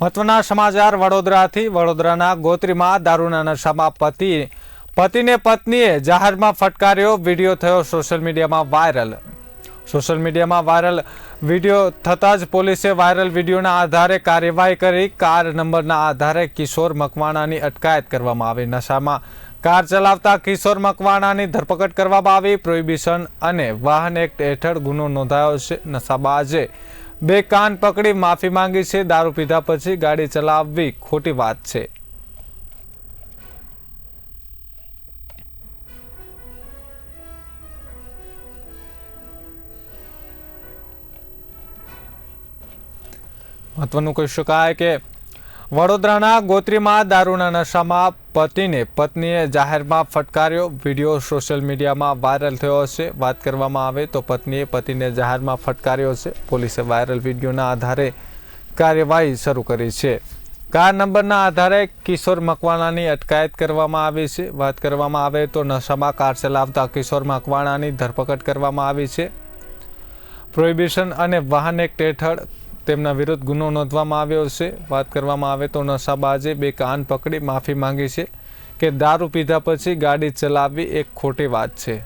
મહત્વના સમાચાર વડોદરાથી. વડોદરાના ગોત્રીમાં દારૂના નશામાં પતિ, પતિને પત્નીએ જાહેરમાં ફટકાર્યો, વીડિયો થયો સોશિયલ મીડિયામાં વાયરલ. સોશિયલ મીડિયામાં વાયરલ વીડિયો થતાં જ પોલીસે વાયરલ વિડીયોના આધારે કાર્યવાહી કરી. કાર નંબરના આધારે કિશોર મકવાણાની અટકાયત કરવામાં આવી. નશામાં કાર ચલાવતા કિશોર મકવાણાની ધરપકડ કરવામાં આવી. પ્રોહિબિશન અને વાહન એક્ટ હેઠળ ગુનો નોંધાયો છે. નશાબાજે બે કાન પકડી માફી માંગી છે, દારૂ પીધા પછી ગાડી ચલાવવી ખોટી વાત છે. મહત્વનું કહી શકાય કે વડોદરાના ગોત્રીમાં દારૂના નશામાં પતિને પત્નીએ જાહેરમાં ફટકાર્યો. વીડિયો સોશિયલ મીડિયામાં વાયરલ થયો છે વાત કરવામાં આવે તો પત્નીએ પતિને જાહેરમાં ફટકાર્યો છે. પોલીસે વાયરલ વિડીયોના આધારે કાર્યવાહી શરૂ કરી છે. કાર નંબરના આધારે કિશોર મકવાણાની અટકાયત કરવામાં આવી છે. વાત કરવામાં આવે તો નશામાં કાર ચલાવતા કિશોર મકવાણાની ધરપકડ કરવામાં આવી છે. પ્રોહિબિશન અને વાહન એક્ટ હેઠળ તેમના વિરુદ્ધ ગુનો નોંધવામાં આવ્યો છે. વાત કરવામાં આવે તો નશાબાજે બે કાન પકડી માફી માંગી છે કે દારૂ પીધા પછી ગાડી ચલાવવી એક ખોટી વાત છે.